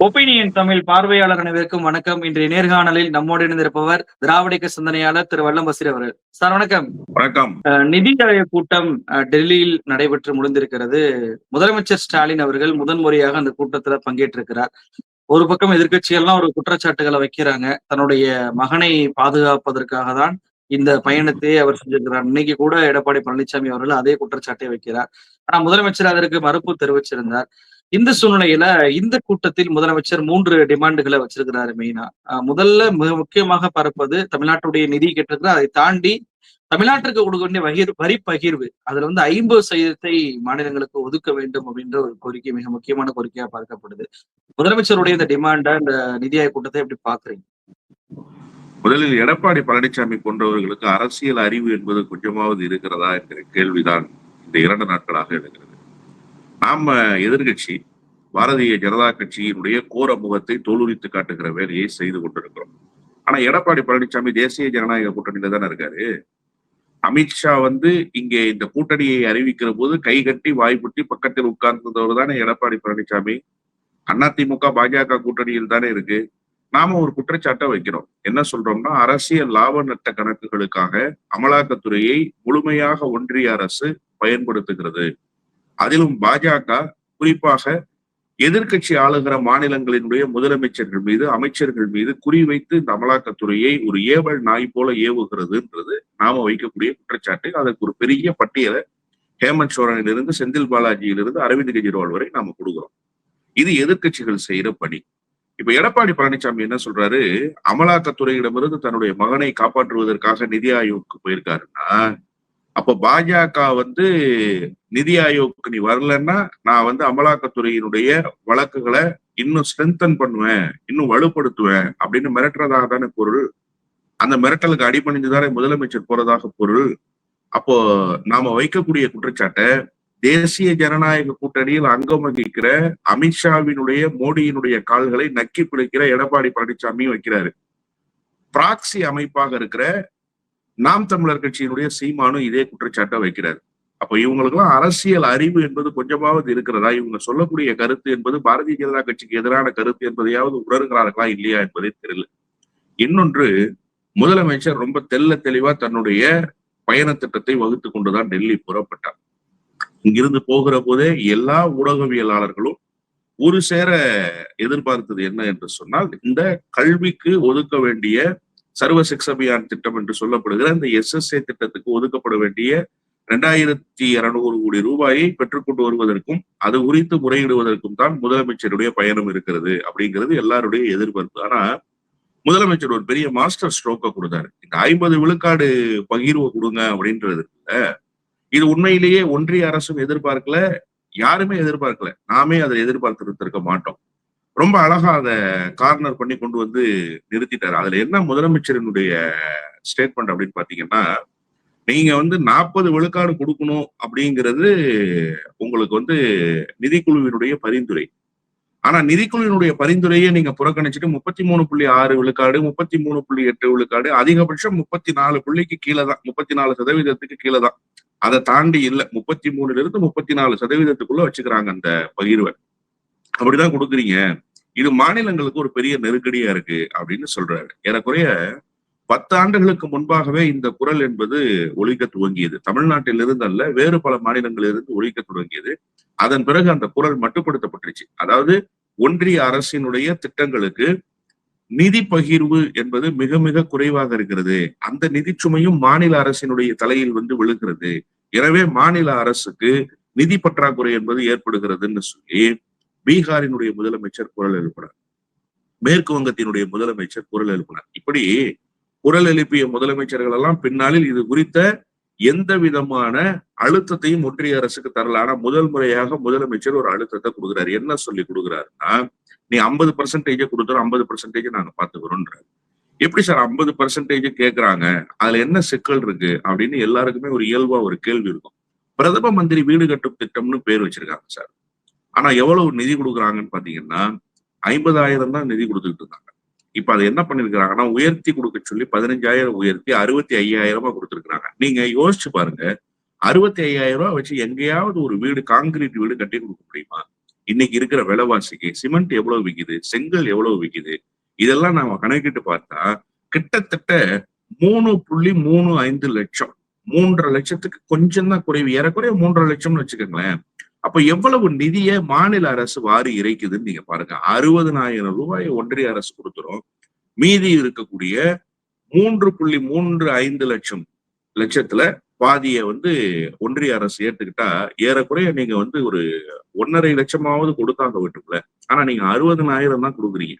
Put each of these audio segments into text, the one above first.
Opinion Tamil பார்வையாளர் அனைவருக்கும் வணக்கம். இன்றைய நேர்காணலில் நம்மோடு இணைந்திருப்பவர் திராவிடக்க சிந்தனையாளர் திரு வல்லம் பசீர் அவர்கள். சார் வணக்கம். வணக்கம். நிதி ஆயோக் கூட்டம் டெல்லியில் நடைபெற்று முடிந்திருக்கிறது. முதலமைச்சர் ஸ்டாலின் அவர்கள் முதன்முறையாக அந்த கூட்டத்துல பங்கேற்றிருக்கிறார். ஒரு பக்கம் எதிர்க்கட்சிகள்லாம் ஒரு குற்றச்சாட்டுகளை வைக்கிறாங்க. தன்னுடைய மகனை பாதுகாப்பதற்காக தான் இந்த பயணத்தையே அவர் செஞ்சிருக்கிறார். இன்னைக்கு கூட எடப்பாடி பழனிசாமி அவர்கள் அதே குற்றச்சாட்டை வைக்கிறார். ஆனா முதலமைச்சர் அதற்கு மறுப்பு தெரிவிச்சிருந்தார். இந்த சூழ்நிலையில இந்த கூட்டத்தில் முதலமைச்சர் மூன்று டிமாண்டுகளை வச்சிருக்கிறாரு மெயினா. முதல்ல மிக முக்கியமாக பரப்பது தமிழ்நாட்டுடைய நிதி கேட்டிருக்கிற அதை தாண்டி தமிழ்நாட்டிற்கு கொடுக்க வேண்டிய வகிர் வரி பகிர்வு அதுல வந்து ஐம்பது சதவீதத்தை மாநிலங்களுக்கு ஒதுக்க வேண்டும் அப்படின்ற ஒரு கோரிக்கை மிக முக்கியமான கோரிக்கையா பார்க்கப்படுது. முதலமைச்சருடைய இந்த டிமாண்ட இந்த நிதி ஆயோக் கூட்டத்தை எப்படி பாக்குறீங்க முதலில் எடப்பாடி பழனிசாமி போன்றவர்களுக்கு அரசியல் அறிவு என்பது கொஞ்சமாவது இருக்கிறதா என்கிற கேள்விதான் இந்த இரண்டு நாட்களாக எழுகிறது. நாம எதிர்கட்சி பாரதிய ஜனதா கட்சியினுடைய கோர முகத்தை தோலுரித்து காட்டுகிற வேலையை செய்து கொண்டிருக்கிறோம். ஆனா எடப்பாடி பழனிசாமி தேசிய ஜனநாயக கூட்டணியில தானே இருக்காரு? அமித்ஷா வந்து இங்கே இந்த கூட்டணியை அறிவிக்கிற போது கை கட்டி வாய்ப்புட்டி பக்கத்தில் உட்கார்ந்தவர் தானே எடப்பாடி பழனிசாமி? அதிமுக பாஜக கூட்டணியில் தானே இருக்கு. நாம ஒரு குற்றச்சாட்டை வைக்கிறோம். என்ன சொல்றோம்னா அரசியல் லாப நட்ட கணக்குகளுக்காக அமலாக்கத்துறையை முழுமையாக ஒன்றிய அரசு பயன்படுத்துகிறது. அதிலும் பாஜக குறிப்பாக எதிர்க்கட்சி ஆளுகிற மாநிலங்களினுடைய முதலமைச்சர்கள் மீது அமைச்சர்கள் மீது குறிவைத்து இந்த அமலாக்கத்துறையை ஒரு ஏவல் நாய் போல ஏவுகிறதுன்றது நாம வைக்கக்கூடிய குற்றச்சாட்டு. அதற்கு ஒரு பெரிய பட்டியலை ஹேமந்த் சோரனிலிருந்து செந்தில் பாலாஜியிலிருந்து அரவிந்த் கெஜ்ரிவால் வரை நாம கொடுக்குறோம். இது எதிர்க்கட்சிகள் செய்யற பணி. இப்ப எடப்பாடி பழனிசாமி என்ன சொல்றாரு? அமலாக்கத்துறையிடமிருந்து தன்னுடைய மகனை காப்பாற்றுவதற்காக நிதி ஆயோக்கு போயிருக்காருன்னா அப்ப பாஜக வந்து நிதி ஆயோக்கு நீ வரலன்னா நான் வந்து அமலாக்கத்துறையினுடைய வழக்குகளை இன்னும் ஸ்ட்ரென்தன் பண்ணுவேன் இன்னும் வலுப்படுத்துவேன் அப்படின்னு மிரட்டுறதாக தானே பொருள். அந்த மிரட்டலுக்கு அடிபணிந்துதானே முதலமைச்சர் போறதாக பொருள். அப்போ நாம வைக்கக்கூடிய குற்றச்சாட்டை தேசிய ஜனநாயக கூட்டணியில் அங்கம் வகிக்கிற அமித்ஷாவினுடைய மோடியினுடைய கால்களை நக்கி பிடிக்கிற எடப்பாடி பழனிசாமி வைக்கிறாரு. பிராக்சி அமைப்பாக இருக்கிற நாம் தமிழர் கட்சியினுடைய சீமானும் இதே குற்றச்சாட்டை வைக்கிறார். அப்ப இவங்களுக்கெல்லாம் அரசியல் அறிவு என்பது கொஞ்சமாவது இருக்கிறதா? இவங்க சொல்லக்கூடிய கருத்து என்பது பாரதிய ஜனதா கட்சிக்கு எதிரான கருத்து என்பதையாவது உணர்கிறார்களா இல்லையா என்பதே தெரியல. இன்னொன்று முதலமைச்சர் ரொம்ப தெல்ல தெளிவா தன்னுடைய பயண திட்டத்தை வகுத்து கொண்டுதான் டெல்லி புறப்பட்டார். இங்கிருந்து போகிற போதே எல்லா ஊடகவியலாளர்களும் ஒரு சேர எதிர்பார்த்தது என்ன என்று சொன்னால் இந்த கல்விக்கு ஒதுக்க வேண்டிய சர்வ சிக்ஸ் அபியான் திட்டம் என்று சொல்லப்படுகிற இந்த எஸ்எஸ்ஏ திட்டத்துக்கு ஒதுக்கப்பட வேண்டிய இரண்டாயிரத்தி இருநூறு கோடி ரூபாயை பெற்றுக்கொண்டு வருவதற்கும் அது குறித்து முறையிடுவதற்கும் தான் முதலமைச்சருடைய பயணம் இருக்கிறது அப்படிங்கிறது எல்லாருடைய எதிர்பார்ப்பு. ஆனா முதலமைச்சர் ஒரு பெரிய மாஸ்டர் ஸ்ட்ரோக்கை கொடுத்தாரு. இந்த ஐம்பது விழுக்காடு பகிர்வு கொடுங்க அப்படின்றது இது உண்மையிலேயே ஒன்றிய அரசும் எதிர்பார்க்கல யாருமே எதிர்பார்க்கல. நாமே அதை எதிர்பார்த்திருந்திருக்க மாட்டோம். ரொம்ப அழகா அதை கார்னர் பண்ணி கொண்டு வந்து நிறுத்திட்டாரு. அதுல என்ன முதலமைச்சரினுடைய ஸ்டேட்மெண்ட் அப்படின்னு பாத்தீங்கன்னா நீங்க வந்து நாற்பது விழுக்காடு கொடுக்கணும் அப்படிங்கிறது உங்களுக்கு வந்து நிதிக்குழுவினுடைய பரிந்துரை. ஆனா நிதிக்குழுவினுடைய பரிந்துரையை நீங்க புறக்கணிச்சுட்டு முப்பத்தி மூணு புள்ளி ஆறு விழுக்காடு முப்பத்தி மூணு புள்ளி எட்டு விழுக்காடு அதிகபட்சம் முப்பத்தி நாலு புள்ளிக்கு கீழே தான் முப்பத்தி நாலு சதவீதத்துக்கு கீழே தான். அதை தாண்டி இல்லை முப்பத்தி மூணுல இருந்து முப்பத்தி நாலு சதவீதத்துக்குள்ள வச்சுக்கிறாங்க அந்த பகிர்வை அப்படிதான் கொடுக்குறீங்க. இது மாநிலங்களுக்கு ஒரு பெரிய நெருக்கடியா இருக்கு அப்படின்னு சொல்றாரு. ஏறக்குறைய பத்து ஆண்டுகளுக்கு முன்பாகவே இந்த குரல் என்பது ஒழிக்க துவங்கியது. தமிழ்நாட்டிலிருந்து அல்ல வேறு பல மாநிலங்களிலிருந்து ஒழிக்க தொடங்கியது அதன் பிறகு அந்த குரல் மட்டுப்படுத்தப்பட்டுருச்சு. அதாவது ஒன்றிய அரசினுடைய திட்டங்களுக்கு நிதி பகிர்வு என்பது மிக மிக குறைவாக இருக்கிறது. அந்த நிதி சுமையும் மாநில அரசினுடைய தலையில் வந்து விழுகிறது. எனவே மாநில அரசுக்கு நிதி பற்றாக்குறை என்பது ஏற்படுகிறதுன்னு சொல்லி பீகாரினுடைய முதலமைச்சர் குரல் எழுப்பினார். மேற்கு வங்கத்தினுடைய முதலமைச்சர் குரல் எழுப்பினார். இப்படி குரல் எழுப்பிய முதலமைச்சர்கள் எல்லாம் பின்னாளில் இது குறித்த எந்த விதமான அழுத்தத்தையும் ஒன்றிய அரசுக்கு தரல. ஆனா முதல் முறையாக முதலமைச்சர் ஒரு அழுத்தத்தை கொடுக்குறாரு. என்ன சொல்லி கொடுக்குறாருன்னா நீ ஐம்பது பர்சன்டேஜ கொடுத்துரும் ஐம்பது பர்சன்டேஜ் நாங்க பாத்துக்கிறோம்ன்றாரு எப்படி சார் ஐம்பது பர்சன்டேஜ் கேட்கறாங்க அதுல என்ன சிக்கல் இருக்கு? அப்படின்னு எல்லாருக்குமே ஒரு இயல்பா ஒரு கேள்வி இருக்கும். பிரதம மந்திரி வீடு கட்டும் திட்டம்னு பேர் வச்சிருக்காங்க சார். ஆனா எவ்வளவு நிதி கொடுக்குறாங்கன்னு பாத்தீங்கன்னா ஐம்பதாயிரம் தான் நிதி கொடுத்துட்டு இருந்தாங்க. இப்ப அதை என்ன பண்ணிருக்கிறாங்கன்னா உயர்த்தி கொடுக்க சொல்லி பதினஞ்சாயிரம் உயர்த்தி அறுபத்தி ஐயாயிரமா கொடுத்துருக்காங்க நீங்க யோசிச்சு பாருங்க. அறுபத்தி ஐயாயிரம் ரூபாய் வச்சு எங்கேயாவது ஒரு வீடு காங்கிரீட் வீடு கட்டி கொடுக்க முடியுமா? இன்னைக்கு இருக்கிற விலைவாசிக்கு சிமெண்ட் எவ்வளவு விக்குது? செங்கல் எவ்வளவு விக்குது? இதெல்லாம் நாம கணக்கிட்டு பார்த்தா கிட்டத்தட்ட மூணு புள்ளி மூணு ஐந்து லட்சம். மூன்றரை லட்சத்துக்கு கொஞ்சம் தான் குறைவு. ஏறக்குறைய மூன்றரை லட்சம்னு வச்சுக்கோங்களேன். அப்ப எவ்வளவு நிதியை மாநில அரசு வாரி இறைக்குதுன்னு நீங்க பாருங்க. அறுபதனாயிரம் ரூபாயை ஒன்றிய அரசு கொடுத்துரும். மீதி இருக்கக்கூடிய மூன்று புள்ளி மூன்று ஐந்து லட்சம் லட்சத்துல பாதியை வந்து ஒன்றிய அரசு ஏத்துக்கிட்டா ஏறக்குறைய நீங்க வந்து ஒரு ஒன்னரை லட்சமாவது கொடுத்தாங்க வீட்டுக்குள்ள. ஆனா நீங்க அறுபதனாயிரம் தான் கொடுக்குறீங்க.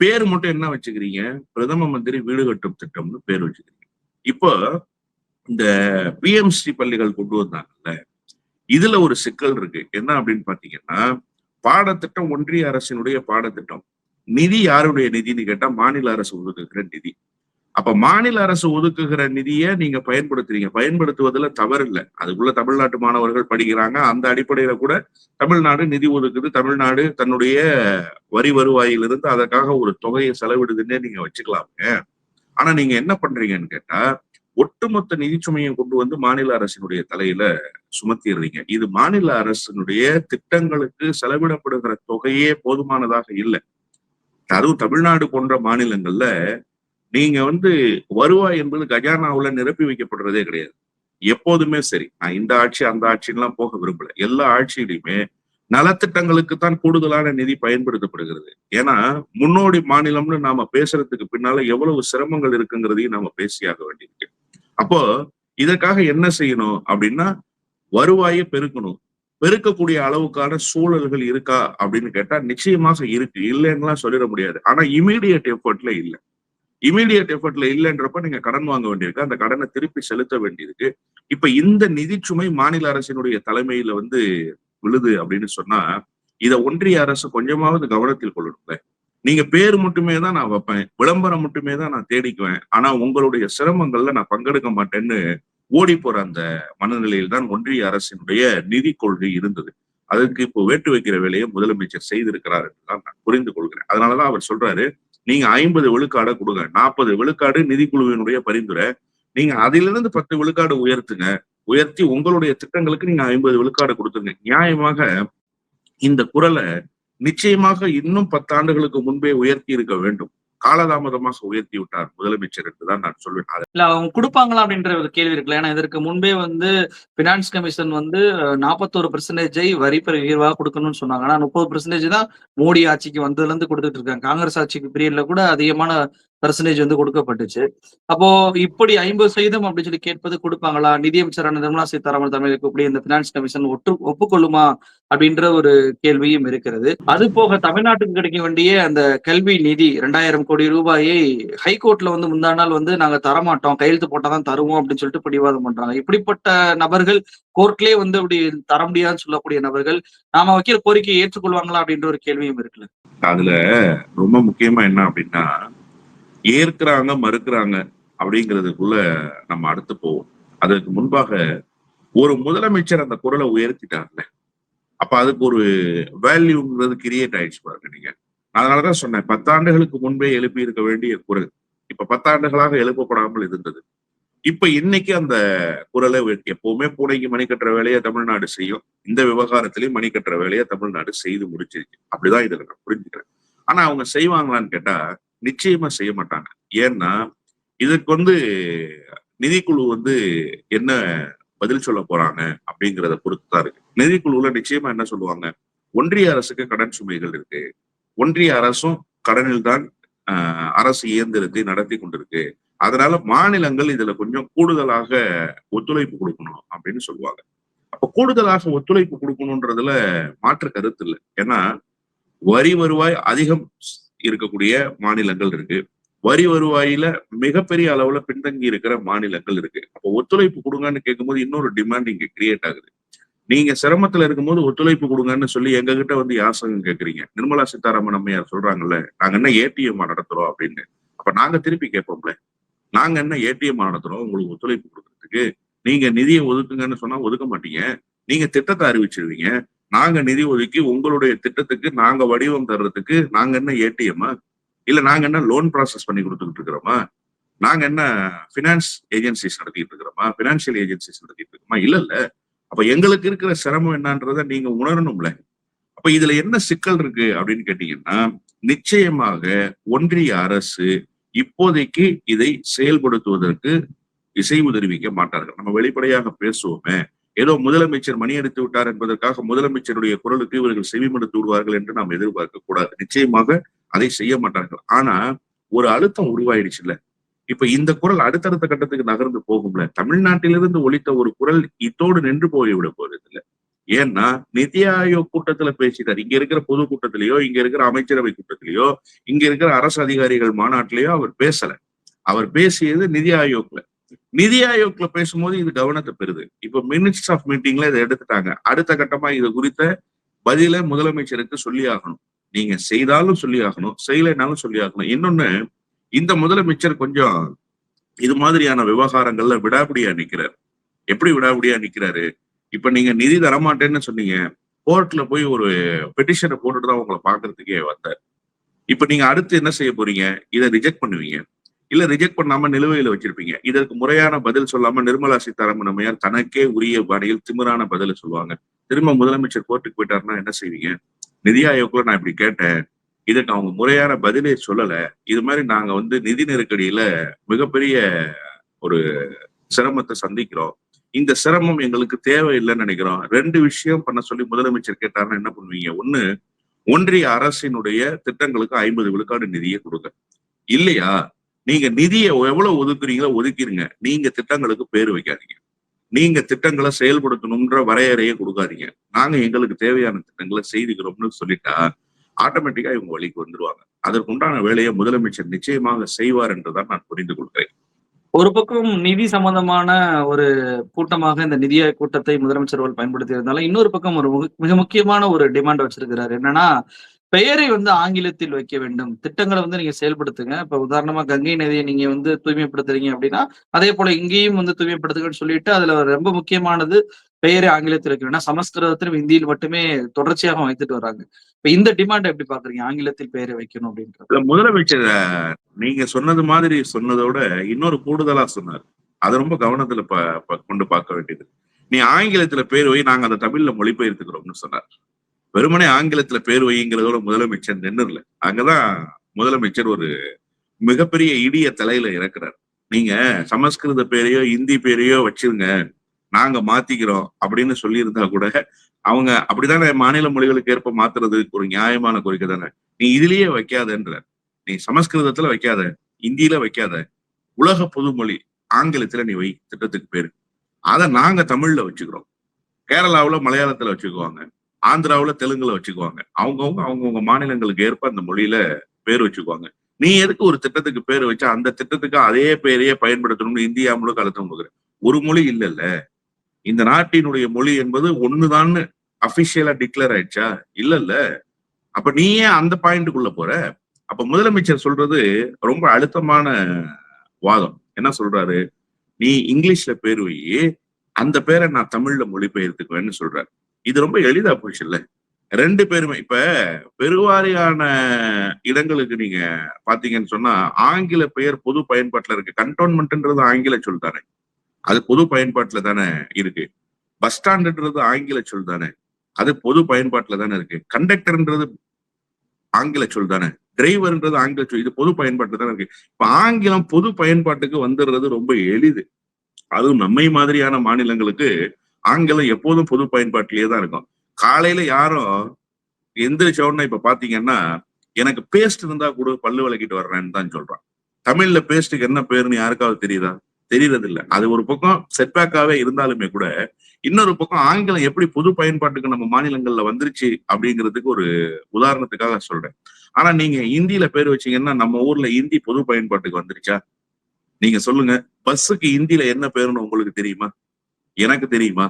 பேர் மட்டும் என்ன வச்சுக்கிறீங்க? பிரதம மந்திரி வீடு கட்டும் திட்டம்னு பேர் வச்சுக்கிறீங்க. இப்போ இந்த பிஎம்சி பள்ளிகள் கொண்டு வந்தாங்கல்ல இதுல ஒரு சிக்கல் இருக்கு. என்ன அப்படின்னு பாத்தீங்கன்னா பாடத்திட்டம் ஒன்றிய அரசினுடைய பாடத்திட்டம். நிதி யாருடைய நிதின்னு கேட்டா மாநில அரசு ஒதுக்குகிற நிதி. அப்ப மாநில அரசு ஒதுக்குகிற நிதியை நீங்க பயன்படுத்துறீங்க. பயன்படுத்துவதில் தவறு இல்லை அதுக்குள்ள தமிழ்நாட்டு மாணவர்கள் படிக்கிறாங்க. அந்த அடிப்படையில கூட தமிழ்நாடு நிதி ஒதுக்குது. தமிழ்நாடு தன்னுடைய வரி வருவாயிலிருந்து அதற்காக ஒரு தொகையை செலவிடுதுன்னே நீங்க வச்சுக்கலாமுங்க ஆனா நீங்க என்ன பண்றீங்கன்னு கேட்டா ஒட்டுமொத்த நிதி சுமையை கொண்டு வந்து மாநில அரசினுடைய தலையில சுமத்திடுறீங்க. இது மாநில அரசினுடைய திட்டங்களுக்கு செலவிடப்படுகிற தொகையே போதுமானதாக இல்லை. அதுவும் தமிழ்நாடு போன்ற மாநிலங்கள்ல நீங்க வந்து வருவாய் என்பது கஜானாவுல நிரப்பி வைக்கப்படுறதே கிடையாது. எப்போதுமே சரி. நான் இந்த ஆட்சி அந்த ஆட்சின்லாம் போக விரும்பல. எல்லா ஆட்சியிலையுமே நலத்திட்டங்களுக்கு தான் கூடுதலான நிதி பயன்படுத்தப்படுகிறது. ஏன்னா முன்னோடி மாநிலம்னு நாம பேசுறதுக்கு பின்னால எவ்வளவு சிரமங்கள் இருக்குங்கிறதையும் நாம பேசியாக வேண்டியிருக்கு. அப்போ இதற்காக என்ன செய்யணும் அப்படின்னா வருவாயை பெருக்கணும். பெருக்கக்கூடிய அளவுக்கான சூழல்கள் இருக்கா அப்படின்னு கேட்டா நிச்சயமாக இருக்கு. இல்லைன்னுலாம் சொல்லிட முடியாது. ஆனா இமீடியட் எஃபர்ட்ல இல்லை. இமீடியட் எஃபர்ட்ல இல்லைன்றப்ப நீங்க கடன் வாங்க வேண்டியிருக்கு. அந்த கடனை திருப்பி செலுத்த வேண்டியிருக்கு. இப்ப இந்த நிதிச்சுமை மாநில அரசினுடைய தலைமையில வந்து விழுது அப்படின்னு சொன்னா இதை ஒன்றிய அரசு கொஞ்சமாவது கவனத்தில் கொள்ளணும்ல. நீங்க பேர் மட்டுமே தான் நான் வைப்பேன். விளம்பரம் மட்டுமே தான் நான் தேடிக்குவேன். ஆனா உங்களுடைய சிரமங்கள்ல நான் பங்கெடுக்க மாட்டேன்னு ஓடி போற அந்த மனநிலையில் தான் ஒன்றிய அரசினுடைய நிதி கொள்கை இருந்தது. அதற்கு இப்போ வேட்டு வைக்கிற வேலையை முதலமைச்சர் செய்திருக்கிறார் என்றுதான் நான் புரிந்து கொள்கிறேன். அதனாலதான் அவர் சொல்றாரு நீங்க ஐம்பது விழுக்காடை கொடுங்க. நாற்பது விழுக்காடு நிதிக்குழுவினுடைய பரிந்துரை. நீங்க அதிலிருந்து பத்து விழுக்காடு உயர்த்துங்க. உயர்த்தி உங்களுடைய திட்டங்களுக்கு நீங்க ஐம்பது விழுக்காடு கொடுத்துருங்க. நியாயமாக இந்த குரலை நிச்சயமாக இன்னும் பத்தாண்டுகளுக்கு முன்பே உயர்த்தி இருக்க வேண்டும். காலதாமதமாக உயர்த்தி விட்டார் முதலமைச்சர் என்றுதான் நான் சொல்வேன். இல்ல அவங்க கொடுப்பாங்களா அப்படின்ற ஒரு கேள்வி இருக்குல்ல. ஏன்னா இதற்கு முன்பே வந்து பினான்ஸ் கமிஷன் வந்து நாற்பத்தோரு பெர்சன்டேஜை வரி உயர்வாக கொடுக்கணும்னு சொன்னாங்க. ஆனா முப்பது பெர்சன்டேஜ் தான் மோடி ஆட்சிக்கு வந்ததுல இருந்து கொடுத்துட்டு இருக்காங்க. காங்கிரஸ் ஆட்சிக்கு பீரியட்ல கூட அதிகமான பெர்சன்டேஜ் வந்து கொடுக்கப்பட்டுச்சு. அப்போ இப்படி ஐம்பது சதவீதம் அப்படின்னு சொல்லி கேட்பது கொடுப்பாங்களா? நிதியமைச்சரான நிர்மலா சீதாராமன் தலைமையில் இருக்கக்கூடிய இந்த பினான்ஸ் கமிஷன் ஒட்டு ஒப்புக்கொள்ளுமா? அப்படின்ற ஒரு கேள்வியும் இருக்கிறது. அது போக தமிழ்நாட்டுக்கு கிடைக்க வேண்டிய அந்த கல்வி நிதி ரெண்டாயிரம் கோடி ரூபாயை ஹைகோர்ட்ல வந்து முந்தா நாள் வந்து நாங்க தரமாட்டோம். கையெழுத்து போட்டாதான் தருவோம் அப்படின்னு சொல்லிட்டு பிடிவாதம் பண்றாங்க. இப்படிப்பட்ட நபர்கள் கோர்ட்லயே வந்து அப்படி தர முடியாதுன்னு சொல்லக்கூடிய நபர்கள் நாம வைக்கிற கோரிக்கையை ஏற்றுக்கொள்வாங்களா அப்படின்ற ஒரு கேள்வியும் இருக்குல்ல. அதுல ரொம்ப முக்கியமா என்ன அப்படின்னா ஏற்கிறாங்க மறுக்கிறாங்க அப்படிங்கிறதுக்குள்ள நம்ம அடுத்து போவோம். அதற்கு முன்பாக ஒரு முதலமைச்சர் அந்த குரலை உயர்த்திட்டார்ல. அப்ப அதுக்கு ஒரு வேல்யூங்கிறது கிரியேட் ஆயிடுச்சு பாருங்க நீங்க. அதனாலதான் சொன்னேன் பத்தாண்டுகளுக்கு முன்பே எழுப்பி இருக்க வேண்டிய குரல். இப்ப பத்தாண்டுகளாக எழுப்பப்படாமல் இருந்தது. இப்ப இன்னைக்கு அந்த குரலை எப்பவுமே பூனைக்கு மணி கட்டுற வேலையை தமிழ்நாடு செய்யும். இந்த விவகாரத்திலையும் மணி கட்டுற வேலையை தமிழ்நாடு செய்து முடிச்சிருக்கு. அப்படிதான் இதுல நான் புரிஞ்சுக்கிறேன். ஆனா அவங்க செய்வாங்களான்னு கேட்டா நிச்சயமா செய்ய மாட்டாங்க. ஏன்னா இதுக்கு வந்து நிதிக்குழு வந்து என்ன பதில் சொல்ல போறாங்க அப்படிங்கிறத பொறுத்து தான் இருக்கு. நிதிக்குழுல நிச்சயமா என்ன சொல்லுவாங்க? ஒன்றிய அரசுக்கு கடன் சுமைகள் இருக்கு. ஒன்றிய அரசும் கடனில் தான் அரசு இயந்திரத்தை நடத்தி கொண்டிருக்கு. அதனால மாநிலங்கள் இதுல கொஞ்சம் கூடுதலாக ஒத்துழைப்பு கொடுக்கணும் அப்படின்னு சொல்லுவாங்க. அப்ப கூடுதலாக ஒத்துழைப்பு கொடுக்கணும்ன்றதுல மாற்று கருத்து இல்லை. ஏன்னா வரி வருவாய் அதிகம் இருக்கக்கூடிய மாநிலங்கள் இருக்கு. வரி வருவாயில மிகப்பெரிய அளவுல பின்தங்கி இருக்கிற மாநிலங்கள் இருக்கு. அப்போ ஒத்துழைப்பு கொடுங்கன்னு கேட்கும்போது இன்னொரு டிமாண்ட் இங்க கிரியேட் ஆகுது. நீங்க சிரமத்துல இருக்கும்போது ஒத்துழைப்பு கொடுங்கன்னு சொல்லி எங்க கிட்ட வந்து யாசகம் கேக்குறீங்க நிர்மலா சீதாராமன் அம்மையார் சொல்றாங்கல்ல நாங்க என்ன ஏடிஎம் நடத்துறோம்? அப்படின்னு. அப்ப நாங்க திருப்பி கேட்போம்ல நாங்க என்ன ஏடிஎம் நடத்துறோம்? உங்களுக்கு ஒத்துழைப்பு கொடுக்கறதுக்கு. நீங்க நிதியை ஒதுக்குங்கன்னு சொன்னா ஒதுக்க மாட்டீங்க. நீங்க திட்டத்தை அறிவிச்சிருவீங்க. நாங்க நிதி ஒதுக்கி உங்களுடைய திட்டத்துக்கு நாங்க வடிவம் தர்றதுக்கு நாங்க என்ன ஏடிஎம்மா இல்ல நாங்க என்ன லோன் ப்ராசஸ் பண்ணி கொடுத்துக்கிட்டு இருக்கிறோமா? நாங்க என்ன பினான்ஸ் ஏஜென்சிஸ் நடத்திட்டு இருக்கிறோமா? பினான்சியல் ஏஜென்சிஸ் நடத்திட்டு இருக்கோமா இல்ல இல்ல. அப்ப எங்களுக்கு இருக்கிற சிரமம் என்னன்றத நீங்க உணரணும்ல. அப்ப அப்ப இதுல என்ன சிக்கல் இருக்கு அப்படின்னு கேட்டீங்கன்னா நிச்சயமாக ஒன்றிய அரசு இப்போதைக்கு இதை செயல்படுத்துவதற்கு இசை உதவிக்க மாட்டார்கள். நம்ம வெளிப்படையாக பேசுவோமே ஏதோ முதலமைச்சர் மணி அடித்து விட்டார் என்பதற்காக முதலமைச்சருடைய குரலுக்கு இவர்கள் செவிமடுத்து விடுவார்கள் என்று நாம் எதிர்பார்க்க கூடாது. நிச்சயமாக அதை செய்ய மாட்டார்கள். ஆனா ஒரு அழுத்தம் உருவாயிடுச்சு இல்ல. இப்ப இந்த குரல் அடுத்தடுத்த கட்டத்துக்கு நகர்ந்து போகும்ல. தமிழ்நாட்டிலிருந்து ஒழித்த ஒரு குரல் இத்தோடு நின்று போய்விட போறது இல்லை ஏன்னா நிதி ஆயோக் கூட்டத்துல பேசிட்டார். இங்க இருக்கிற பொது கூட்டத்திலேயோ இங்க இருக்கிற அமைச்சரவை கூட்டத்திலேயோ இங்க இருக்கிற அரசு அதிகாரிகள் மாநாட்டிலேயோ அவர் பேசல. அவர் பேசியது நிதி ஆயோக்ல. நிதி ஆயோக்ல பேசும்போது இது கவனத்தை பெறுது. இப்ப மினிட்ஸ் ஆஃப் மீட்டிங்ல இதை எடுத்துட்டாங்க. அடுத்த கட்டமா இது குறித்த பதில முதலமைச்சருக்கு சொல்லி ஆகணும் நீங்க செய்தாலும் சொல்லி ஆகணும் செய்யலைனாலும் சொல்லி ஆகணும் இன்னொன்னு இந்த முதலமைச்சர் கொஞ்சம் இது மாதிரியான விவகாரங்கள்ல விடாபிடியா நிக்கிறார். எப்படி விடாபிடியா நிக்கிறாரு? இப்ப நீங்க நிதி தரமாட்டேன்னு சொன்னீங்க. கோர்ட்ல போய் ஒரு பெட்டிஷனை போட்டுட்டு தான் உங்களை பாக்குறதுக்கே வந்தார். இப்ப நீங்க அடுத்து என்ன செய்ய போறீங்க? இதை ரிஜெக்ட் பண்ணுவீங்க. இல்ல ரிஜெக்ட் பண்ணாம நிலுவையில வச்சிருப்பீங்க. இதற்கு முறையான பதில் சொல்லாம நிர்மலா சீதாராமன் அம்மையார் தனக்கே உரிய வகையில் திமிரான பதில சொல்லுவாங்க. திரும்ப முதலமைச்சர் கோர்ட்டுக்கு போயிட்டாருன்னா என்ன செய்வீங்க? நிதி ஆயோக்ல நான் இப்படி கேட்டேன். இதுக்கு அவங்க முறையான பதிலே சொல்லல. இது மாதிரி நாங்க வந்து நிதி நெருக்கடியில மிகப்பெரிய ஒரு சிரமத்தை சந்திக்கிறோம். இந்த சிரமம் எங்களுக்கு தேவையில்லைன்னு நினைக்கிறோம். ரெண்டு விஷயம் பண்ண சொல்லி முதலமைச்சர் கேட்டாருன்னா என்ன பண்ணுவீங்க? ஒண்ணு ஒன்றிய அரசினுடைய திட்டங்களுக்கு ஐம்பது விழுக்காடு நிதியை கொடுங்க. இல்லையா? நீங்க நிதியை எவ்வளவு ஒதுக்குறீங்களோ ஒதுக்கிருங்க. நீங்க திட்டங்களுக்கு பேர் வைக்காதீங்க. நீங்க திட்டங்களை செயல்படுத்தணும்ன்ற வரையறையை கொடுக்காதீங்க. நாங்க எங்களுக்கு தேவையான திட்டங்களை செய்துக்கிறோம்னு சொல்லிட்டா ஆட்டோமேட்டிக்கா இவங்க வழிக்கு வந்துருவாங்க. அதற்குண்டான வேலையை முதலமைச்சர் நிச்சயமாக செய்வார் என்றுதான் நான் புரிந்து கொள்கிறேன். ஒரு பக்கம் நிதி சம்பந்தமான ஒரு கூட்டமாக இந்த நிதிய கூட்டத்தை முதலமைச்சர் அவர்கள் பயன்படுத்தி இருந்தாலும் இன்னொரு பக்கம் ஒரு மிக முக்கியமான ஒரு டிமாண்ட் வச்சிருக்கிறாரு. என்னன்னா பெயரை வந்து ஆங்கிலத்தில் வைக்க வேண்டும். திட்டங்களை வந்து நீங்க செயல்படுத்துங்க. இப்ப உதாரணமா கங்கை நதியை நீங்க வந்து தூய்மைப்படுத்துறீங்க அப்படின்னா அதே போல இங்கேயும் வந்து தூய்மைப்படுத்துங்கன்னு சொல்லிட்டு அதுல ரொம்ப முக்கியமானது பெயரை ஆங்கிலத்தில் வைக்க வேண்டாம் சமஸ்கிருதத்திலும் இந்தியில் மட்டுமே தொடர்ச்சியாக வைத்துட்டு வராங்க இப்ப இந்த டிமாண்ட் எப்படி பாக்குறீங்க? ஆங்கிலத்தில் பெயரை வைக்கணும் அப்படின்றது. முதலமைச்சர் நீங்க சொன்னது மாதிரி சொன்னதோட இன்னொரு கூடுதலா சொன்னார். அதை ரொம்ப கவனத்துல ப- ப- கொண்டு பார்க்க வேண்டியது. நீ ஆங்கிலத்துல பேர் போய் நாங்க அதை தமிழ்ல மொழிபெயர்த்துக்கிறோம்னு சொன்னார். வெறுமனே ஆங்கிலத்துல பேர் வைங்கிறதோட முதலமைச்சர் நின்னுல அங்கதான் முதலமைச்சர் ஒரு மிகப்பெரிய இடிய தலையில இறக்குறாரு. நீங்க சமஸ்கிருத பேரையோ இந்தி பேரையோ வச்சிருங்க. நாங்க மாத்திக்கிறோம் அப்படின்னு சொல்லியிருந்தா கூட அவங்க அப்படித்தானே மாநில மொழிகளுக்கு ஏற்ப மாத்துறதுக்கு ஒரு நியாயமான கோரிக்கை தானே? நீ இதுலயே வைக்காதன்ற நீ சமஸ்கிருதத்துல வைக்காத இந்தியில வைக்காத உலக பொதுமொழி ஆங்கிலத்துல நீ வை திட்டத்துக்கு பேரு. அதை நாங்க தமிழ்ல வச்சுக்கிறோம். கேரளாவுல மலையாளத்துல வச்சுக்குவாங்க. ஆந்திராவுல தெலுங்குல வச்சுக்குவாங்க. அவங்கவுங்க அவங்கவுங்க மாநிலங்களுக்கு ஏற்ப அந்த மொழியில பேர் வச்சுக்குவாங்க. நீ எதுக்கு ஒரு திட்டத்துக்கு பேர் வச்சா அந்த திட்டத்துக்கு அதே பேரையே பயன்படுத்தணும்னு இந்தியா முழுக்க அழுத்தம் கொடுக்குற? ஒரு மொழி இல்லைல்ல. இந்த நாட்டினுடைய மொழி என்பது ஒண்ணுதான்னு அபிஷியலா டிக்ளேர் ஆயிடுச்சா? இல்லல்ல. அப்ப நீ ஏன் அந்த பாயிண்ட்டுக்குள்ள போற? அப்ப முதலமைச்சர் சொல்றது ரொம்ப அழுத்தமான வாதம். என்ன சொல்றாரு? நீ இங்கிலீஷ்ல பேர் வை அந்த பேரை நான் தமிழ்ல மொழிபெயர்த்துக்குவேன்னு சொல்றாரு. இது ரொம்ப எளிதா போச்சு இல்ல ரெண்டு பேருமே இப்ப பெருவாரியான இடங்களுக்கு நீங்க பாத்தீங்கன்னு சொன்னா ஆங்கில பெயர் பொது பயன்பாட்டுல இருக்கு. கண்டோன்மெண்ட்ன்றது ஆங்கில சொல் தானே. அது பொது பயன்பாட்டுல தானே இருக்கு. பஸ் ஸ்டாண்டுன்றது ஆங்கில சொல் தானே. அது பொது பயன்பாட்டுல தானே இருக்கு. கண்டக்டர்ன்றது ஆங்கில சொல் தானே. டிரைவர்ன்றது ஆங்கில சொல் இது பொது பயன்பாட்டுல தானே இருக்கு. இப்ப ஆங்கிலம் பொது பயன்பாட்டுக்கு வந்துடுறது ரொம்ப எளிது. அதுவும் நம்மை மாதிரியான மாநிலங்களுக்கு ஆங்கிலம் எப்போதும் பொது பயன்பாட்டிலேயே தான் இருக்கும். காலையில யாரும் எந்திரிச்ச உடனே இப்ப பாத்தீங்கன்னா எனக்கு பேஸ்ட் இருந்தா கூட பல்லு விளக்கிட்டு வர்றேன்னு தான் சொல்றான். தமிழ்ல பேஸ்ட்டுக்கு என்ன பேருன்னு யாருக்காவது தெரியுதா? தெரியறது இல்ல அது ஒரு பக்கம் செட்பேக்காவே இருந்தாலுமே கூட இன்னொரு பக்கம் ஆங்கிலம் எப்படி பொது பயன்பாட்டுக்கு நம்ம மாநிலங்கள்ல வந்துருச்சு அப்படிங்கிறதுக்கு ஒரு உதாரணத்துக்காக சொல்றேன். ஆனா நீங்க இந்தியில பேர் வச்சீங்கன்னா நம்ம ஊர்ல இந்தி பொது பயன்பாட்டுக்கு வந்துருச்சா? நீங்க சொல்லுங்க. பஸ்ஸுக்கு இந்தியில என்ன பேருன்னு உங்களுக்கு தெரியுமா? எனக்கு தெரியுமா?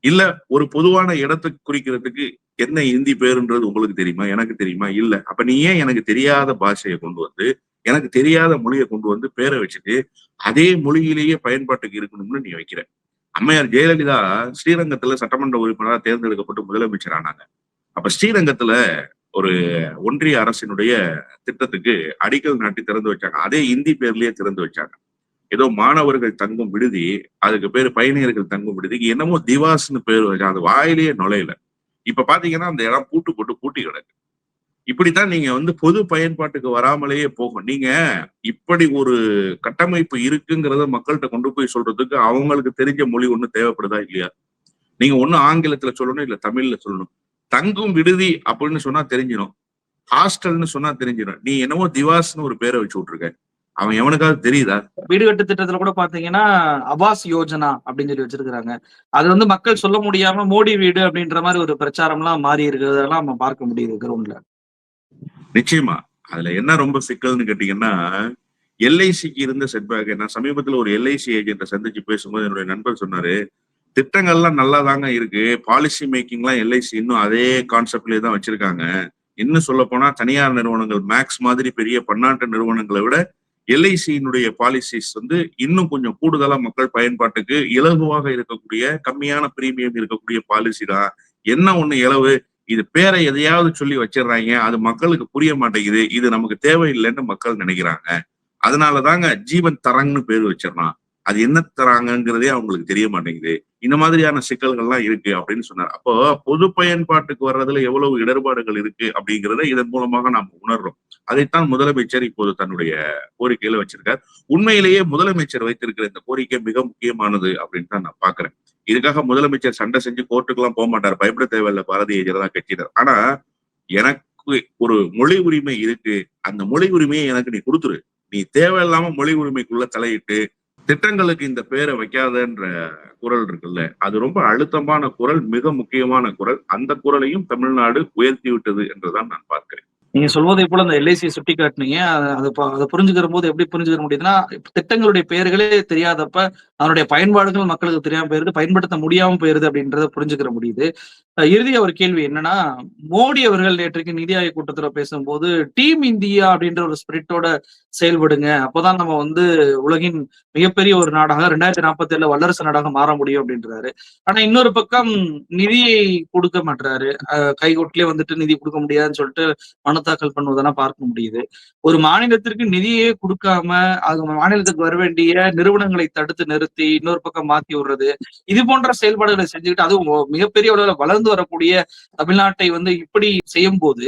இல்ல ஒரு பொதுவான இடத்தை குறிக்கிறதுக்கு என்ன இந்தி பேருன்றது உங்களுக்கு தெரியுமா? எனக்கு தெரியுமா? இல்ல. அப்ப நீ ஏன் எனக்கு தெரியாத பாஷையை கொண்டு வந்து எனக்கு தெரியாத மொழியை கொண்டு வந்து பேரை வச்சுட்டு அதே மொழியிலேயே பயன்பாட்டுக்கு இருக்கணும்னு நீ வைக்கிற? அம்மையார் ஜெயலலிதா ஸ்ரீரங்கத்துல சட்டமன்ற உறுப்பினராக தேர்ந்தெடுக்கப்பட்டு முதலமைச்சர் ஆனாங்க. அப்ப ஸ்ரீரங்கத்துல ஒரு ஒன்றிய அரசினுடைய திட்டத்துக்கு அடிக்கல் நாட்டி திறந்து வச்சாங்க. அதே இந்தி பேர்லயே திறந்து வச்சாங்க. ஏதோ மாணவர்கள் தங்கும் விடுதி அதுக்கு பேரு பயணியர்கள் தங்கும் விடுதிக்கு என்னமோ திவாஸ்னு பேர் வச்சு அது வாயிலேயே நுழையல. இப்ப பாத்தீங்கன்னா அந்த இடம் பூட்டு போட்டு பூட்டி கிடக்கு. இப்படித்தான் நீங்க வந்து பொது பயன்பாட்டுக்கு வராமலேயே போகும். நீங்க இப்படி ஒரு கட்டமைப்பு இருக்குங்கிறத மக்கள்கிட்ட கொண்டு போய் சொல்றதுக்கு அவங்களுக்கு தெரிஞ்ச மொழி ஒண்ணு தேவைப்படுதா இல்லையா? நீங்க ஒண்ணு ஆங்கிலத்துல சொல்லணும் இல்ல தமிழ்ல சொல்லணும். தங்கும் விடுதி அப்படின்னு சொன்னா தெரிஞ்சிடும் ஹாஸ்டல்னு சொன்னா தெரிஞ்சிடும் நீ என்னவோ திவாஸ்னு ஒரு பேரை வச்சு விட்டுருக்க. அவன் எவனுக்காவது தெரியுதா? வீடு கட்டு திட்டத்துல கூட பாத்தீங்கன்னா அபாஸ் யோஜனா அப்படின்னு சொல்லி வச்சிருக்காங்க அது வந்து மக்கள் சொல்ல முடியாம மோடி வீடு அப்படின்ற மாதிரி ஒரு பிரச்சாரம் எல்லாம் மாறி இருக்கிறதெல்லாம் நம்ம பார்க்க முடியுது கிரவுண்ட்ல நிச்சயமா. அதுல என்ன ரொம்ப சிக்கல்னு கேட்டீங்கன்னா எல்ஐசிக்கு இருந்த செட்பேக் நான் சமீபத்துல ஒரு எல்ஐசி ஏஜென்ட்டை சந்திச்சு பேசும்போது என்னுடைய நண்பர் சொன்னாரு திட்டங்கள்லாம் நல்லா தாங்க இருக்கு பாலிசி மேக்கிங்லாம் எல்ஐசி இன்னும் அதே கான்செப்ட்லயே தான் வச்சிருக்காங்க. இன்னும் சொல்ல போனா தனியார் நிறுவனங்கள் மேக்ஸ் மாதிரி பெரிய பன்னாட்டு நிறுவனங்களை விட எல்ஐசியினுடைய பாலிசிஸ் வந்து இன்னும் கொஞ்சம் கூடுதலா மக்கள் பயன்பாட்டுக்கு இலகுவாக இருக்கக்கூடிய கம்மியான பிரீமியம் இருக்கக்கூடிய பாலிசி தான். என்ன ஒண்ணு இலவு? இது பேரை எதையாவது சொல்லி வச்சிடுறாங்க. அது மக்களுக்கு புரிய மாட்டேங்குது. இது நமக்கு தேவையில்லைன்னு மக்கள் நினைக்கிறாங்க. அதனாலதாங்க ஜீவன் தரங்னு பேர் வச்சிடறான் அது என்ன தராங்கங்கிறதே அவங்களுக்கு தெரிய மாட்டேங்குது. இந்த மாதிரியான சிக்கல்கள்லாம் இருக்கு அப்படின்னு சொன்னார். அப்போ பொது பயன்பாட்டுக்கு வர்றதுல எவ்வளவு இடர்பாடுகள் இருக்கு அப்படிங்கிறத இதன் மூலமாக நாம் உணர்றோம். அதைத்தான் முதலமைச்சர் இப்போது தன்னுடைய கோரிக்கையில வச்சிருக்கார். உண்மையிலேயே முதலமைச்சர் வைத்திருக்கிற இந்த கோரிக்கை மிக முக்கியமானது அப்படின்னு தான் நான் பாக்குறேன் இதுக்காக முதலமைச்சர் சண்டை செஞ்சு கோர்ட்டுக்கெல்லாம் போக மாட்டார். பயப்பட தேவையில்ல. பாரதிய ஜனதா கட்சியினர். ஆனா எனக்கு ஒரு மொழி உரிமை இருக்கு. அந்த மொழி உரிமையை எனக்கு நீ கொடுத்துரு. நீ தேவையில்லாம மொழி உரிமைக்குள்ள தலையிட்டு திட்டங்களுக்கு இந்த பேரை வைக்காதன்ற குரல் இருக்குல்ல அது ரொம்ப அழுத்தமான குரல் மிக முக்கியமான குரல். அந்த குரலையும் தமிழ்நாடு உயர்த்தி விட்டது என்றுதான் நான் பார்க்கிறேன். நீங்க சொல்வதை போல அந்த எல்ஐசியை சுட்டி காட்டினீங்க. அதை அதை புரிஞ்சுக்கிற போது எப்படி புரிஞ்சுக்க முடியுதுன்னா திட்டங்களுடைய பெயர்களே தெரியாதப்ப அதனுடைய பயன்பாடுகள் மக்களுக்கு தெரியாம போயிருது பயன்படுத்த முடியாம போயிருது அப்படின்றத புரிஞ்சுக்கிற முடியுது. இறுதிய ஒரு கேள்வி என்னன்னா மோடி அவர்கள் நேற்றுக்கு நிதி ஆயோக் கூட்டத்துல பேசும்போது டீம் இந்தியா அப்படின்ற ஒரு ஸ்பிரிட்டோட செயல்படுங்க. அப்போதான் நம்ம வந்து உலகின் மிகப்பெரிய ஒரு நாடாக ரெண்டாயிரத்தி நாற்பத்தி ஏழுல வல்லரசு நாடாக மாற முடியும் அப்படின்றாரு. ஆனா இன்னொரு பக்கம் நிதியை கொடுக்க மாட்டாரு கைகொட்டிலே வந்துட்டு நிதி கொடுக்க முடியாதுன்னு சொல்லிட்டு மனு தாக்கல் பண்ணுவதெல்லாம் பார்க்க முடியுது. ஒரு மாநிலத்திற்கு நிதியே கொடுக்காம அது மாநிலத்துக்கு வர வேண்டிய நிறுவனங்களை தடுத்து நிறுத்தி இன்னொரு பக்கம் மாத்தி விடுறது இது போன்ற செயல்பாடுகளை செஞ்சுக்கிட்டு அதுவும் மிகப்பெரிய அளவுல வளர்ந்து வரக்கூடிய தமிழ்நாட்டை வந்து இப்படி செய்யும் போது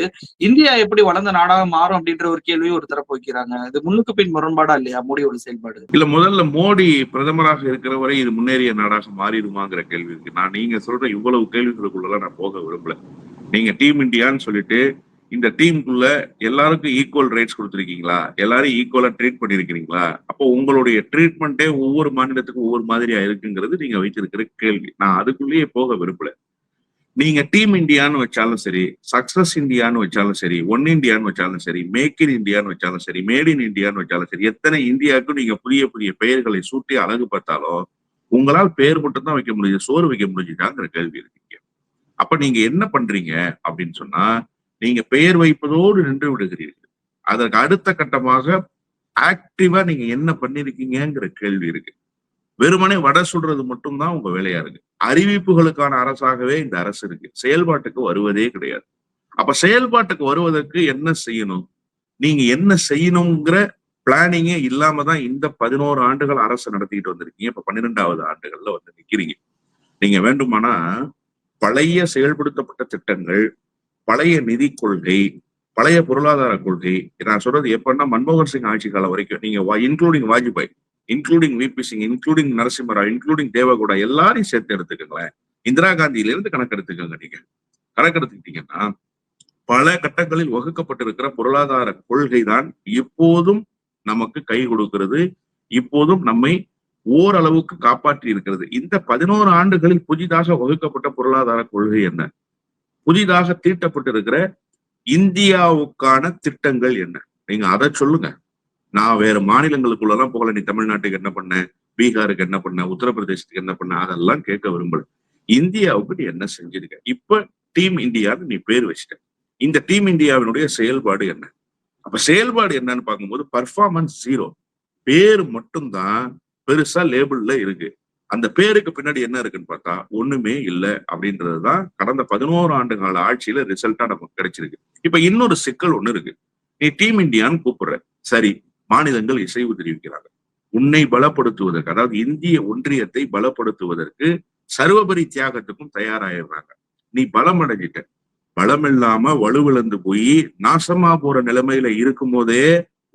இந்தியா எப்படி வளர்ந்த நாடாக மாறும் அப்படின்ற ஒரு கேள்வியும் ஒரு தரப்பு வைக்கிறாங்க. இது முன்னுக்கு பின் முரண்பாடா இல்லையா? மோடியோட செயல்பாடு. இல்ல முதல்ல மோடி பிரதமராக இருக்கிற வரை இது முன்னேறிய நாடாக மாறிடுமாங்கிற கேள்வி இருக்கு. நான் நீங்க சொல்ற இவ்வளவு கேள்விகளுக்குள்ள நான் போக விரும்பல. நீங்க டீம் இந்தியான்னு சொல்லிட்டு இந்த டீமுக்குள்ள எல்லாருக்கும் ஈக்குவல் ரைட்ஸ் கொடுத்துருக்கீங்களா? எல்லாரும் ஈக்குவலா ட்ரீட் பண்ணிருக்கிறீங்களா? அப்போ உங்களுடைய ட்ரீட்மெண்ட்டே ஒவ்வொரு மாநிலத்துக்கும் ஒவ்வொரு மாதிரியா இருக்குங்கிறது நீங்க வைத்திருக்கிற கேள்வி. நான் அதுக்குள்ளேயே போக விரும்பல. நீங்க டீம் இந்தியான்னு வச்சாலும் சரி சக்சஸ் இந்தியான்னு வச்சாலும் சரி ஒன் இந்தியான்னு வச்சாலும் சரி மேக் இன் இந்தியான்னு வச்சாலும் சரி மேட் இன் இந்தியான்னு வச்சாலும் சரி எத்தனை இந்தியாவுக்கும் நீங்க புதிய புதிய பெயர்களை சூட்டி அழகு பார்த்தாலும் உங்களால் பெயர் மட்டும் தான் வைக்க முடியுது சோறு வைக்க முடிஞ்சுதாங்கிற கேள்வி இருக்கீங்க அப்ப நீங்க என்ன பண்றீங்க அப்படின்னு சொன்னா நீங்க பெயர் வைப்பதோடு நின்று விடுகிறீர்கள். அதற்கு அடுத்த கட்டமாக ஆக்டிவா நீங்க என்ன பண்ணிருக்கீங்கிற கேள்வி இருக்கு. வெறுமனே வடை சுடுறது மட்டும்தான் உங்க வேலையா இருக்கு. அறிவிப்புகளுக்கான அரசாகவே இந்த அரசு இருக்கு. செயல்பாட்டுக்கு வருவதே கிடையாது. அப்ப செயல்பாட்டுக்கு வருவதற்கு என்ன செய்யணும்? நீங்க என்ன செய்யணுங்கிற பிளானிங்கே இல்லாம தான் இந்த பதினோரு ஆண்டுகள் அரசு நடத்திக்கிட்டு வந்திருக்கீங்க. இப்ப பன்னிரெண்டாவது ஆண்டுகள்ல வந்து நிக்கிறீங்க. நீங்க வேண்டுமானா பழைய செயல்படுத்தப்பட்ட திட்டங்கள் பழைய நிதி கொள்கை பழைய பொருளாதார கொள்கை நான் சொல்றது எப்பன்னா மன்மோகன் சிங் ஆட்சி காலம் வரைக்கும் நீங்க including Vajpayee including VP Singh including Narasimha Rao including Deve Gowda எல்லாரையும் சேர்த்து எடுத்துக்கோங்களேன். இந்திரா காந்தியில இருந்து கணக்கெடுத்துக்கோங்க நீங்க. கணக்கெடுத்துக்கிட்டீங்கன்னா பல கட்டங்களில் வகுக்கப்பட்டிருக்கிற பொருளாதார கொள்கை தான் இப்போதும் நமக்கு கை கொடுக்கிறது. இப்போதும் நம்மை ஓரளவுக்கு காப்பாற்றி இருக்கிறது. இந்த பதினோரு ஆண்டுகளில் புதிதாக வகுக்கப்பட்ட பொருளாதார கொள்கை என்ன? புதிதாக தீட்டப்பட்டிருக்கிற இந்தியாவுக்கான திட்டங்கள் என்ன? நீங்க அதை சொல்லுங்க. நான் வேற மாநிலங்களுக்குள்ளலாம் போகல. நீ தமிழ்நாட்டுக்கு என்ன பண்ண? பீகாருக்கு என்ன பண்ண? உத்தரப்பிரதேசத்துக்கு என்ன பண்ண? அதெல்லாம் கேட்க விரும்பல. இந்தியாவுக்கு நீ என்ன செஞ்சிருக்க? இப்ப டீம் இந்தியான்னு நீ பேர் வச்சிட்ட. இந்த டீம் இந்தியாவினுடைய செயல்பாடு என்ன? அப்ப செயல்பாடு என்னன்னு பார்க்கும்போது பர்ஃபார்மன்ஸ் ஜீரோ பேர் மட்டும்தான் பெருசா லேபிள்ல இருக்கு. அந்த பேருக்கு பின்னாடி என்ன இருக்குன்னு பார்த்தா ஒண்ணுமே இல்லை அப்படின்றதுதான் கடந்த பதினோரு ஆண்டு கால ஆட்சியில ரிசல்ட்டா நமக்கு கிடைச்சிருக்கு. இப்ப இன்னொரு சிக்கல் ஒண்ணு இருக்கு. நீ டீம் இந்தியான்னு கூப்பிடுற. சரி மாநிலங்கள் இசைவு தெரிவிக்கிறாங்க. உன்னை பலப்படுத்துவதற்கு அதாவது இந்திய ஒன்றியத்தை பலப்படுத்துவதற்கு சர்வபரி தியாகத்துக்கும் தயாராயிடுறாங்க. நீ பலம் அடைஞ்சிட்ட. பலம் இல்லாம வலுவிழந்து போய் நாசமா போற நிலைமையில இருக்கும் போதே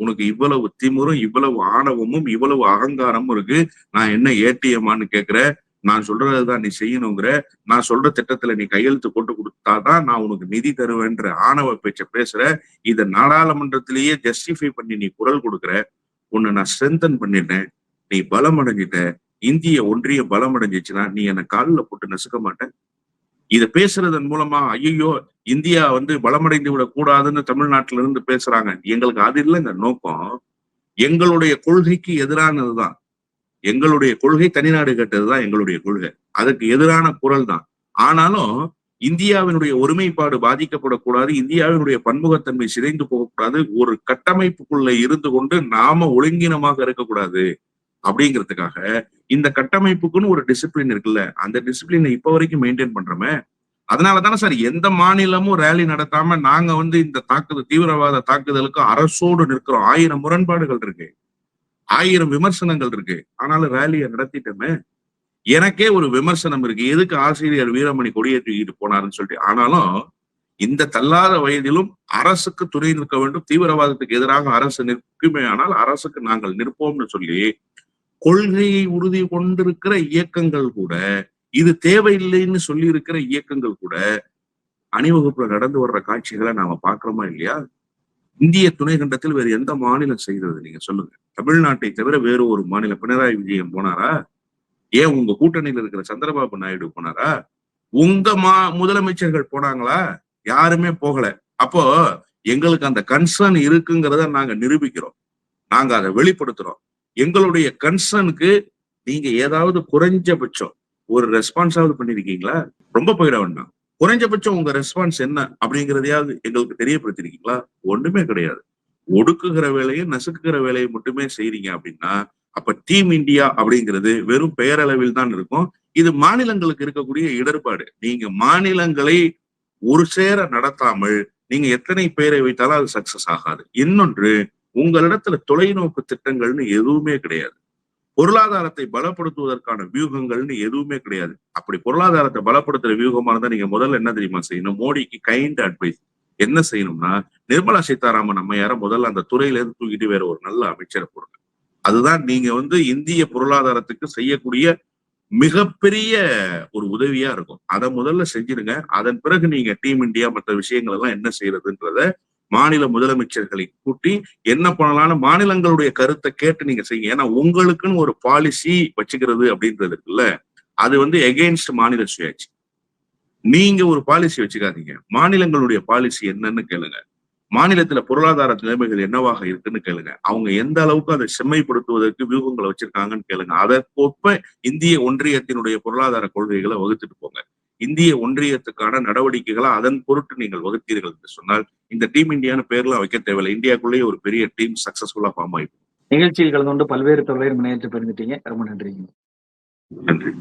உனக்கு இவ்வளவு திமுறும் இவ்வளவு ஆணவமும் இவ்வளவு அகங்காரமும் இருக்கு. நான் என்ன ஏடிஎம்மான்னு கேக்குற? நான் சொல்றதுதான் நீ செய்யணுங்கிற? நான் சொல்ற திட்டத்துல நீ கையெழுத்து போட்டு கொடுத்தாதான் நான் உனக்கு நிதி தருவேன்ற ஆணவ பேச்ச பேசுற? இத நாடாளுமன்றத்திலேயே ஜஸ்டிஃபை பண்ணி நீ குரல் கொடுக்குற? உன்னை நான் ஸ்ட்ரென்தன் பண்ணிட்டேன் நீ பலம் அடைஞ்சிட்ட இந்திய ஒன்றிய பலம் அடைஞ்சிச்சுன்னா நீ என்னை காலில் போட்டு நசுக்க மாட்டேன் இத பேசுறதன் மூலமா ஐயோ இந்தியா வந்து பலமடைந்து விடக்கூடாதுன்னு தமிழ்நாட்டில இருந்து பேசுறாங்க. எங்களுக்கு அது இல்லைங்க நோக்கம். எங்களுடைய கொள்கைக்கு எதிரானதுதான் எங்களுடைய கொள்கை தனிநாடு கட்டதுதான் எங்களுடைய கொள்கை. அதுக்கு எதிரான குரல் தான். ஆனாலும் இந்தியாவினுடைய ஒருமைப்பாடு பாதிக்கப்படக்கூடாது இந்தியாவினுடைய பன்முகத்தன்மை சிதைந்து போகக்கூடாது ஒரு கட்டமைப்புக்குள்ள இருந்து கொண்டு நாம ஒழுங்கினமாக இருக்கக்கூடாது. அப்படிங்கிறதுக்காக இந்த கட்டமைப்புக்குன்னு ஒரு டிசிப்ளின் இருக்குல்ல அந்த டிசிப்ளினை இப்ப வரைக்கும் மெயின்டைன் பண்றோமே? அதனால தானே சார் எந்த மாநிலமும் ரேலி நடத்தாம நாங்க வந்து இந்த தாக்குதல் தீவிரவாத தாக்குதலுக்கு அரசோடு நிற்கிறோம் ஆயிரம் முரண்பாடுகள் இருக்கு. ஆயிரம் விமர்சனங்கள் இருக்கு. ஆனாலும் ரேலியை நடத்திட்டோமே? எனக்கே ஒரு விமர்சனம் இருக்கு. எதுக்கு ஆசிரியர் வீரமணி கொடியை தூக்கிட்டு போனாருன்னு சொல்லிட்டு. ஆனாலும் இந்த தள்ளாத வயதிலும் அரசுக்கு துணை நிற்க வேண்டும். தீவிரவாதத்துக்கு எதிராக அரசு நிற்குமே ஆனால் அரசுக்கு நாங்கள் நிற்போம்னு சொல்லி கொள்கையை உறுதி கொண்டிருக்கிற இயக்கங்கள் கூட இது தேவையில்லைன்னு சொல்லி இருக்கிற இயக்கங்கள் கூட அணிவகுப்புல நடந்து வர்ற காட்சிகளை நாம பாக்குறோமா இல்லையா? இந்திய துணை கண்டத்தில் வேறு எந்த மாநிலம் செய்கிறது? நீங்க சொல்லுங்க. தமிழ்நாட்டை தவிர வேறு ஒரு மாநிலம். பினராயி விஜயன் போனாரா? ஏன் உங்க கூட்டணியில இருக்கிற சந்திரபாபு நாயுடு போனாரா? உங்க மா முதலமைச்சர்கள் போனாங்களா? யாருமே போகல. அப்போ எங்களுக்கு அந்த கன்சர்ன் இருக்குங்கிறத நாங்க நிரூபிக்கிறோம். நாங்க அதை வெளிப்படுத்துறோம். எங்களுடைய கன்சர்னுக்கு நீங்க ஏதாவது குறைஞ்சபட்சம் ஒரு ரெஸ்பான்ஸாவது பண்ணிருக்கீங்களா? ரொம்ப போயிட வேண்டாம். குறைஞ்சபட்சம் உங்க ரெஸ்பான்ஸ் என்ன அப்படிங்கறதையாவது எங்களுக்கு தெரியப்படுத்திருக்கீங்களா? ஒண்ணுமே கிடையாது. ஒடுக்குகிற வேலையை நசுக்குகிற வேலையை மட்டுமே செய்றீங்க அப்படின்னா அப்ப டீம் இந்தியா அப்படிங்கிறது வெறும் பெயரளவில் தான் இருக்கும். இது மாநிலங்களுக்கு இருக்கக்கூடிய இடர்பாடு. நீங்க மாநிலங்களை ஒரு சேர நடத்தாமல் நீங்க எத்தனை பேரை வைத்தாலும் அது சக்சஸ் ஆகாது. இன்னொன்று உங்களிடத்துல தொலைநோக்கு திட்டங்கள்னு எதுவுமே கிடையாது. பொருளாதாரத்தை பலப்படுத்துவதற்கான வியூகங்கள்னு எதுவுமே கிடையாது. அப்படி பொருளாதாரத்தை பலப்படுத்துற வியூகமா இருந்தா நீங்க முதல்ல என்ன தெரியுமா செய்யணும்? மோடிக்கு கைண்ட் அட்வைஸ் என்ன செய்யணும்னா நிர்மலா சீதாராமன் நம்ம யாரும் முதல்ல அந்த துறையில இருந்து தூக்கிட்டு வேற ஒரு நல்ல அமைச்சரை போடுங்க. அதுதான் நீங்க வந்து இந்திய பொருளாதாரத்துக்கு செய்யக்கூடிய மிகப்பெரிய ஒரு உதவியா இருக்கும். அதை முதல்ல செஞ்சிருங்க. அதன் பிறகு நீங்க டீம் இந்தியா மற்ற விஷயங்கள் எல்லாம் என்ன செய்யறதுன்றத மாநில முதலமைச்சர்களை கூட்டி என்ன பண்ணலாம்னு மாநிலங்களுடைய கருத்தை கேட்டு நீங்க செய்யுங்க. ஏன்னா உங்களுக்குன்னு ஒரு பாலிசி வச்சுக்கிறது அப்படின்றது இருக்குல்ல அது வந்து எகெயின்ஸ்ட் மாநில சுயாட்சி. நீங்க ஒரு பாலிசி வச்சுக்காதீங்க. மாநிலங்களுடைய பாலிசி என்னன்னு கேளுங்க. மாநிலத்துல பொருளாதார நிலைமைகள் என்னவாக இருக்குன்னு கேளுங்க. அவங்க எந்த அளவுக்கு அதை செம்மைப்படுத்துவதற்கு வியூகங்களை வச்சிருக்காங்கன்னு கேளுங்க. அதற்கொப்ப இந்திய ஒன்றியத்தினுடைய பொருளாதார கொள்கைகளை வகுத்துட்டு போங்க. இந்திய ஒன்றியத்துக்கான நடவடிக்கைகளை அதன் பொருட்டு நீங்கள் வகுத்தீர்கள் என்று சொன்னால் இந்த டீம் இந்தியான பேர்லாம் வைக்க தேவையில்லை. இந்தியாக்குள்ளேயே ஒரு பெரிய டீம் சக்சஸ்ஃபுல்லா ஃபார்ம் ஆயிடும். நிகழ்ச்சியில் கலந்து கொண்டு பல்வேறு தொழில் முன்னேற்றம் பெருந்துட்டீங்க ரொம்ப நன்றி. நன்றி.